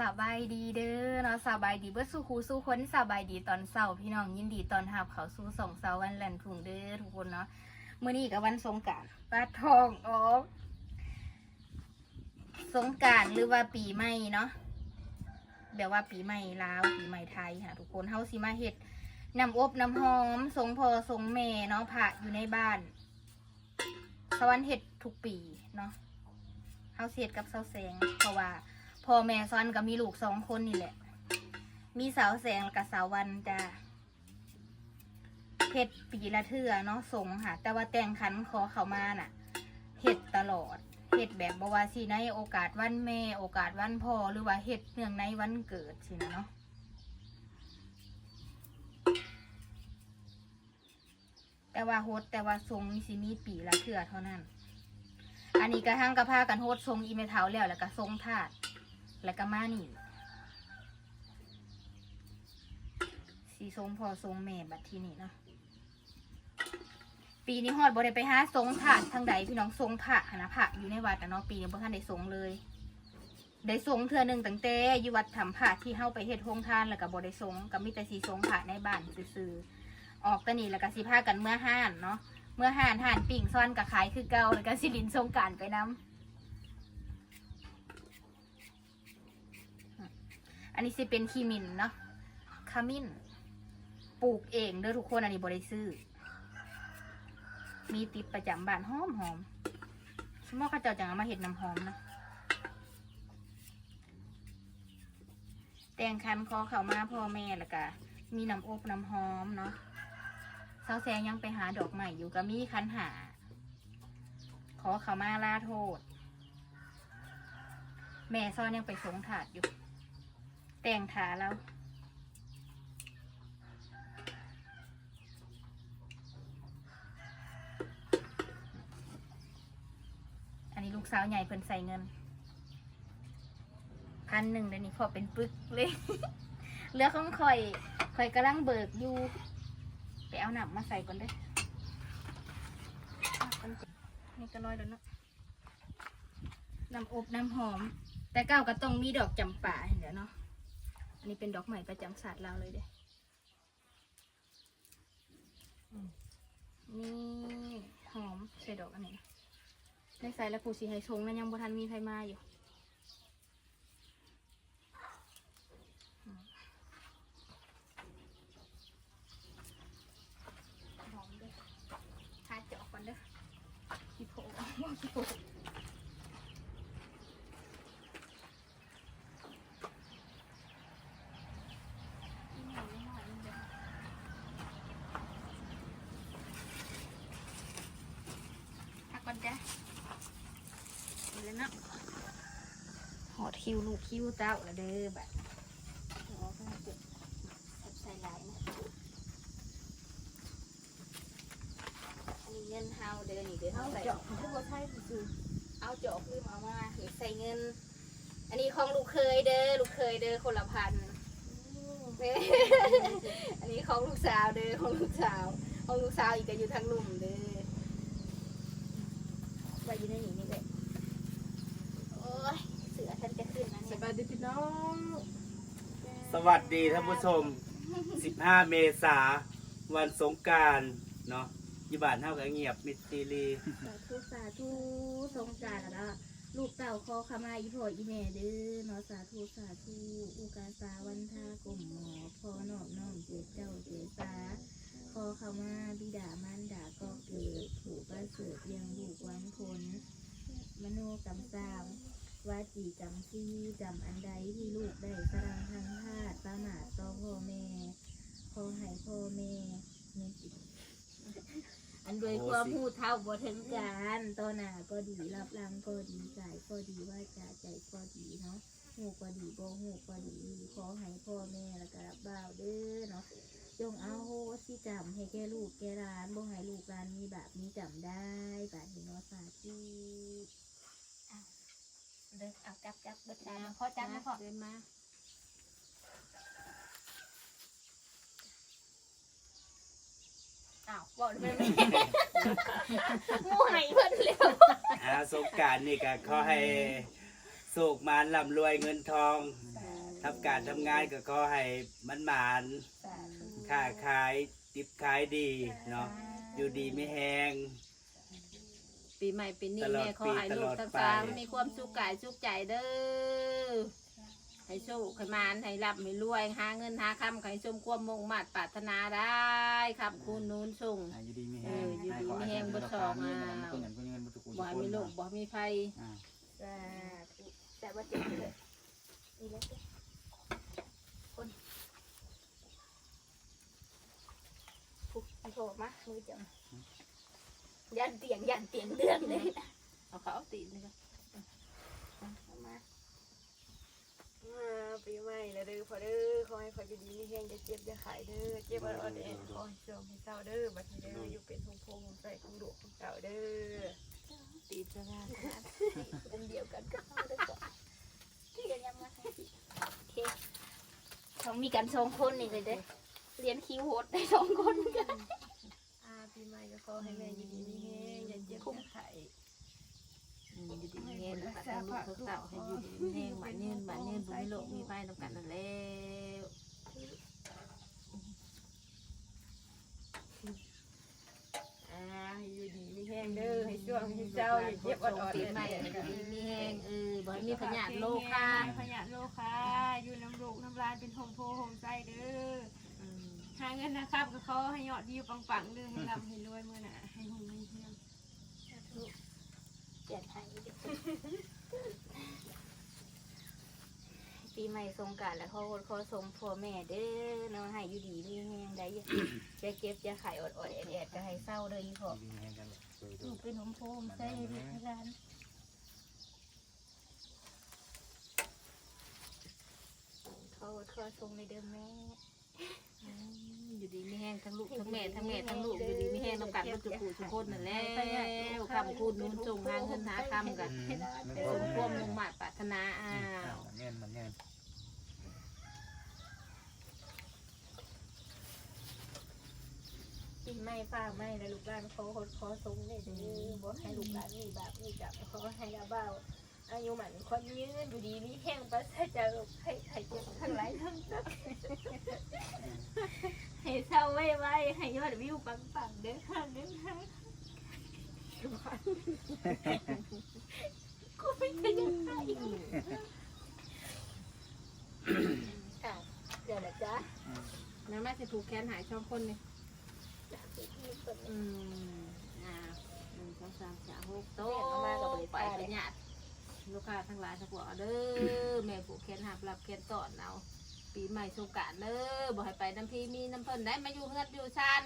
สบายดีเด้อเนาะสบายดีเบิดสู้คูสู้คนสบายดีตอนเสาร์พี่น้องยินดีตอนหับเขาสู่สองเสาร์วันแหลนถุงเด้อทุกคนเนาะมื้อนี้กับวันสงการปลาทองออกสงการหรือว่าปีใหม่เนาะแบบว่าปีใหม่ลาวปีใหม่ไทยค่ะทุกคนเฮาสิมาเฮ็ดน้ำอบน้ำหอมทรงพอทรงแม่เนาะพระอยู่ในบ้าน สวรรค์เฮ็ดทุกปีเนาะเฮาเสียดกับเสาแสงเพราะว่า พ่อแม่ซ้อนก็มีลูกสองคนนี่แหละ มีสาวแสงกับสาววันจ้าเฮ็ดปีละเทื่อเนาะสงค่ะ แต่ว่าแต่งขันขอเขามาน่ะเฮ็ดตลอดเฮ็ดแบบบวาสิในโอกาสวันแม่ โอกาสวันพ่อหรือว่าเฮ็ดเนื่องในวันเกิดสินะเนาะแต่ว่าโฮสแต่ว่าทรงนี่สิมีปีละเทื่อเท่านั้น อันนี้กระทั่งกระพากันโฮสทรงอีเมทาแล้วแล้วก็ทรงถาด แล้วก็มานี่สีทรงพอทรงแม่บัดทีนี้เนาะปีนี้ฮอดบ่ได้ไปหาทรงถาดทางใดพี่น้องทรงผ่าหนะผ่าอยู่ในวัดอะเนาะปีนี้บ่ทันได้ทรงเลยได้ทรงเทื่อหนึ่งตั้งแต่อยู่วัดทำผ่าที่เฮาไปเฮ็ดโรงทานแล้วก็บ่ได้ทรงก็มีแต่สีทรงผ่าในบ้านซื่อๆออกตะนี่แล้วก็สิพากันเมื่อห้านเนาะเมื่อห้านห้านปิ่งซ่อนกับขายคือเก่าแล้วก็สิลินสงการไปน้ำ อันนี้สิเป็นขีมินเนาะขมิ้น ปลูกเองเด้อทุกคนอันนี้บริซื้อ มีติดประจำบ้านหอมหอมสมมติเขาเจ้าจะเอามาเห็ดน้ำหอมนะแตงคันคอเขามาพ่อแม่แล้วก็มีน้ำอบน้ำหอมเนาะเสาแซงยังไปหาดอกใหม่อยู่ก็มีคันหา ขอเขามาลาโทษ แม่ซ้อนยังไปสงถาดอยู่ แต่งถาแล้วอันนี้ลูกสาวใหญ่เพิ่นใส่เงินพันหนึ่งเดี๋ยวนี้พอเป็นปึกเลยเหลือของข่อยข่อยกำลังเบิกอยู่ ไปเอาหนับมาใส่ก่อนเด้อเอาก่อนจ้ะนี่ก็ร้อยแล้วเนาะน้ำอบน้ำหอม แต่เก้าก็ต้องมีดอกจำป่าเดี๋ยวเนาะ อันนี้เป็นดอกใหม่ประจำศาสตร์เราเลยเด้อนี่หอมใส่ดอกอันนี้นะได้ใส่แล้วผูสีไฮชงนั้นยังบ่ทันมีใครมาอยู่หอมเด้อทาเจาะก่อนเด้อขี้โผล่ขี้โผล่อีหน่อยอีหน่อยนึงเด้อทาก่อนจ้ะเอาเลยเนาะหอ ดคิวลูกคิวเต้าละเด้อบัดเอาออกมาเก็บใส่หลายนะอันนี้เงินเฮาเดือนนี้เดือนเอาเฮาใส่เจาะทุกคนไทยคือเอาจอกลืมเอามาเห็นใส่เงิน อันนี้ของลูกเคยเด้อลูกเคยเด้อคนละพันเด้ออันนี้ของลูกสาวเด้อของลูกสาวของลูกสาวอีกก็อยู่ทางลุ่มเด้อไว้อยู่ในนี้นี่แหละโอ้ยเสือฉันจะขึ้นนะ ส เนี่ย บายดีพี่น้อง สวัสดีท่านผู้ชม 15 เมษาวันสงกรารเนาะอยี่บ้านเท่ากับเงียบมิดซีรีสาธุสาธุสงการแล้วลูกเต่าขอขมาอีพ่ออีแม่เด้อเนาะสาธุสาธุอุกาสาวันทากลมหมอพอนอบน้อมเจเจ้าเจสาขอขมาบิดามารดาก็เกิดผูกประเสริฐเลี้ยังลูกหวันผล มโนกรรมสาม ว่าจีกรรมซีกรรมอันใดที่ลูกได้สรังทางพาดประมาทต่อพ่อแม่ขอให้พ่อแม่มีจิตอันโดวยความพูดเท่าบ่ถึงการต่อหน้าก็ดีรับหลังก็ดีใจก็ดีว่าจะใจก็ดีเนาะหูก็ดีบ่หูก็ดีขอให้พ่อแม่แล้วก็รับบ่าวเด้อเนาะจงเอาโหสิจำให้แก่ลูกแก่ร้านบ่ให้ลูกร้านมีแบบนี้จำได้แบบนี้เนาะสาธุ เด้อเอาจับจับเบิดตาพ่อจับนะพ่อเดินมาอ้าวบอกเลยไม่มูไห้เพิ่นเร็วอาสงกรารนี่ก็ขอให้สุกมานร่ำรวยเงินทองทำการทำงานก็ขอให้มันหมานสาธุค้าขายติบขายดีเนาะอยู่ดีไม่แห้ง ปีใหม่ปีนี้ตลอดแม่ขอให้ปีลูกตลอดทั้งไปสามมีความสุขกายสุขใจเด้อให้โชคให้มานให้รับให้รวยหาเงินหาคำให้สมความมุ่งมั่นปรารถนาได้ครับคุณนูนส่ง อ่าอยู่ดีมีเอแห้งออยู่ดีมีแห้งบ่ชอบอะ ก็เงินก็เงินบ่ตุกุบ่ให้มีโรคบ่ให้มีภัยอ่าสาธุแต่ว่าเจ็บเลยนี่แหละเด้อคนปุ๊บโทรมามือจัง ยันเตียงยันเตียงเดือนเลยนะเอาเขาเอาตีนนี่ก็เอามาอ่าปีใหม่แล้วเด้อพอเด้อขอให้พออยู่ดีมีแห้งจะเจ็บจะขายเด้อเจ็บอ่อนๆแอนขอให้เสื่อมให้เศร้าเด้อบัดนี้เด้ออยู่เป็นพงพงใส่ของดุของเก่าเด้อตีนจะงานเป็นเดียวกันก็เข้าได้ก่อนที่จะยังมาให้สิโอเคต้องมีกันสองคนนี่เลยเด้อเรียนคิวโหดได้สองคนกันอ่า ปีใหม่ก็ขอให้แม่อยู่ดีมีแห้งอย่าเจ็บอย่าไข้อืมอยู่ดีมีแห้งแล้วก็ลูกเต่าให้อยู่ดีมีแห้งหมันยืนหมันยืนบ่มีโรคมีภัยนำกันนั่นแล้วอ่าให้อยู่ดีมีแห้งเด้อให้ช่วงให้เศร้าอย่าเจ็บอ่อนๆปีใหม่อยู่ดีมีแห้งเออบ่ให้มีพยาธิโรคค่ะพยาธิโลคาอยู่น้ำลูกน้ำลายเป็นโฮมโพโฮมใจเด้อ หาเงินนะครับก็ขอให้ยอดวิวปังๆเด้อให้ร่ำให้รวยเมื่อน่ะให้หุ่นให้เฮียงเปลี่ยนให้เด็กปีใหม่สงกรารแล้วเขาขอส่งพ่อแม่เด้อเนาะให้อยู่ดีมีแห้งได้อย่าจะเก็บจะไข่อดๆแอดๆก็ให้เศร้าเด้ออีพ่ออยู่ดีแห้งกันเลยโดยโดลูยกเป็นหมโพมใส่ลูกให้ร้านเขาขอส่งในเดิมแม่ อืมอยู่ดีมีแห้ง ทั้งลูกทั้งแม่ทั้งแม่ทั้งลูกอยู่ดีไมีแห้งนำกันบ่จุกูทุกคนนั่นแหล้วคำคูณนุ่นจงหางเงินหาคำกันอืมมันสมความมุ่งมั่นปรารถนาอ้าวเงินมันเงินปีใหม่ฟ้าใหม่แล้วลูกหลานเขาขอขอส่งในเด้อบ่ให้ลูกหลานมีบาปมีกรรมขอให้ดาบ่า อายุหมันคนยืนอยู่ดีมีแห้งปัสสาวะให้ให้เจ็บทั้งหลายทั้งนักให้เศร้าไว้ไว้ให้ยอดวิวปังๆเด้อค่ะเด้อค่ะกูไม่เคยยังไงอ้าวเดี๋ยวนะจ๊ะน้ำแม่จะผูกแขนหายช่องคนนี่จากที่ที่คนอืมอ่าหนึ่งสองสามสี่ห้าหกโต๊ะเอามากับบริไปเป็นญาติ ลูกค้าทั้งหลายทั้งปวงเด้อแม่ผูกแขนหับรับแขนต่อนเอาปีใหม่สงกรารเด้อบอกให้ไปน้ำพีมีน้ำเพิ่นได้มาอยู่เฮือดอยู่ชาน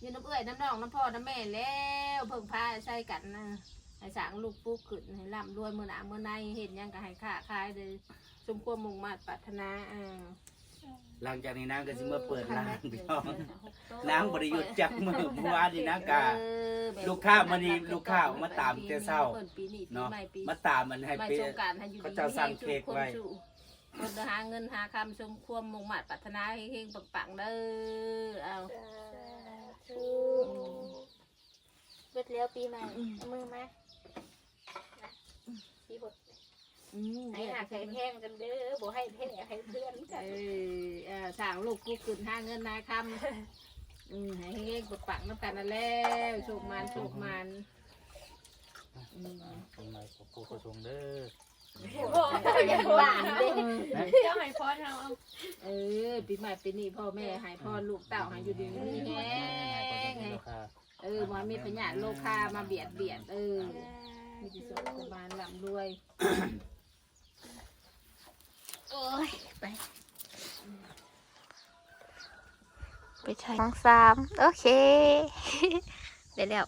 อยู่น้ำเอื้อยน้ำน้องน้ำพ่อน้ำแม่แล้วเพิ่งพาใส่กันนะให้สางลูกปุ๊กขึ้นให้ร่ำรวยเมือหนาเมือในเห็นยังก็ให้ค้าขายเลยสมควรมุ่งมั่นปรารถนาอ่า หลังจากนี้นางก็สิมาเปิดร้านพี่น้องโต๊ะนางบริยุทธ์จากมือเมื่อวานนี้นางกาเออแบบลูกค้ามานี่ลูกค้ามาตามแต่เช้าปีนี้ปีเนาะใหม่ปีมาตามมันให้ไม่ไปสงกรารให้อยู่เขาดีเจ้าสั่งเค้กไว้คนสู่คนหาเงินหาคำสมควรมุ่งมั่นปรารถนาให้เฮงๆปังๆเด้อเอาถูเบิดแล้วปีใหม่เอามือมาปีหด อืมให้หักให้แพงกันเด้อบ่ให้แพ้ให้เพื่อนกัเอน อเออสั่งลูกกูขึ้นหาเงินหาคำอืมให้เฮงๆปังๆน้ำกันนั่นแล้วโชคมันโชคมันอืมตรงไหนขอโกชงเด้ออย่าหวานเด้เจ้าให้พรเราเอาเออปีใหม่ปีนี้พ่อแม่ให้พ่อลูกเต่าให้อยู่ดีมีแฮงให้ราคาเออมามีพญาธิโลคามาเบียดเบียดเออมีที่สุขสบายร่ำรวย โอ้ยไปไปใช้สองสามโอเค ได้แล้ว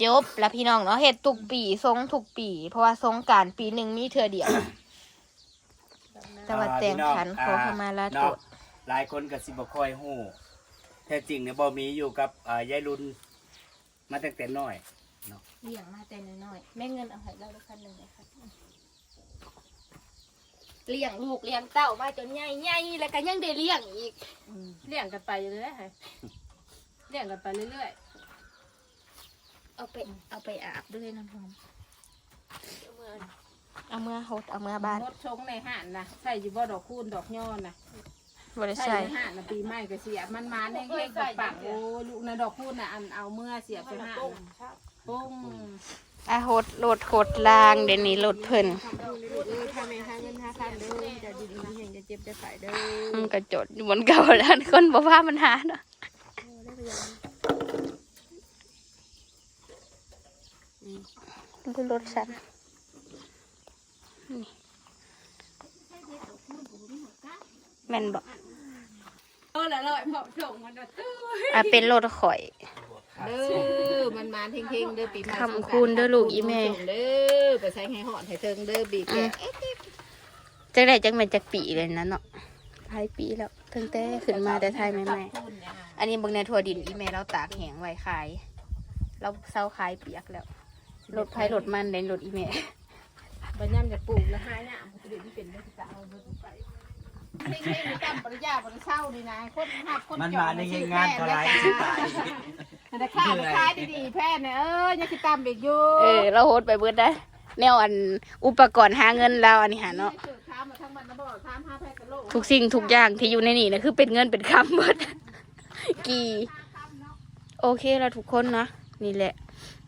จบแล้วพี่น้องเนาะเฮ็ดทุกปีทรงทุกปี เพราะว่าทรงกรารปีหนึ่งมีเธอเดียว แต่ว่าแต่งขันขอขมาลาโทเนาะษหลายคนก็สิบ่ค่อยฮู้แท้จริงเนี่ยบ่มีอยู่กับอ่ายายรุ่นมาตั้งแต่น้อยเลี้ยงมาแต่น้อยๆแม่เงินเอาให้เราด้วยคันหนึ่งเลยค่ะ เลี้ยงลูกเลี้ยงเต้ามาจนใหญ่ๆแล้วก็ยังได้เลี้ยงอีกอืมเลี้ยงกันไปอยู่เรื่อยค่ะเลี้ยงกันไปเรื่อยเอาไปเอาไปอาบด้วยน้ำหอมเดี๋ยวมื่อไปเอาเมื่อหดเอาเมื่อบ้านรถชงในห้านนะใส่อยู่บ่ดอกคูณดอกย้อนนะบริใส่ใส่ในห้านนะปีใหม่ก็เสียบมันมาแห้งๆกับปากโอ้ลูกนะดอกคูณน่ะอันเอาเมื่อเสียบไปห้านน่ะปุ้ง อาหดโหลดโหดลางเดี๋ยวนี้โหลดเพิ่นทำบุญเลยลูกเอ้ยถ้าแม่หาเงินหาคันเด้อจะดีๆมีแห่งจะเจ็บจะขายเด้อมันก็จดอยู่บนเก่าแล้วคนบ่ว่ามันหาเนาะดูรถฉันแม่นบอกเออละลอยพอส่งมันตื้ออะเป็นรถข่อย เด้อมันมาเท่งๆเด้อปีใหม่คำคูณเด้อลูกอีแม่ เด้อไปใช้ให้หอดให้เทิงเด้อบีบแกะจังได้จังเป็นจักปีเลยนะเนาะหลายปีแล้วตั้งแต่ขึ้นมาแต่ไทยใหม่ๆอันนี้เบางในทัวดินอีเมลเราตากแห้งไว้ขาย เราเศร้าขายเปียกแล้วรถไฟรถมันเล่นรถอีเมลบัญญัติจะปลูกแล้วหายเนี่ยมันจะได้เป็นเรื่องจะเอาเงินไปเท่งๆจำปริญญาปริเช่าดีนะคนหักคนมันจอมาดในงานเท่าไหรสิตาย แต่ข้าวขายดีๆแพ้เนี่ยเออยังคิดตามเด็กอยู่เออเราโฮดไปเบิดได้ แนวอันอุปกรณ์หาเงินเราอันนี้หาเนาะเกิดข้ามมาทั้งมันนะบอกข้ามห้าแพ้กันโลกทุกสิ่งทุกอย่างที่อยู่ในนี่นะคือเป็นเงินเป็นคำหมดกี่ โอเคแล้วทุกคนเนาะนี่แหละ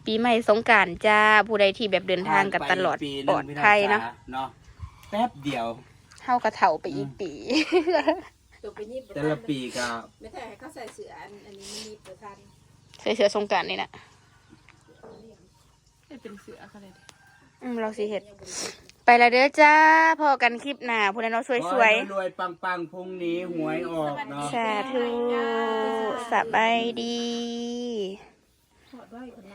ปีใหม่สงกรารจ้าผู้ใดที่แบบเดินทางกันตลอดปีหปลนึ่องดพี่ภัยองเนาะจ๋เนาะแป๊บเดียวเฮากระเถ่าไปอีกปีตัวไปยิบแต่ละปีก็ไม่ใช่ให้เขาใส่เสื้ออันอันนี้มันมีเปอร์ทัน ใส่เสื้อสงกรารนี่นะเป็นเสือเขาเลยอืมเราสิเห็ด ไปและเด้อจ้าพอกันคลิปหน้าผู้ใดเนาะสวยขอให้รวยๆปังๆพรุ่งนี้หวยออกเนาะ ๆ สาธุสบายดี ถอดไว้คนละ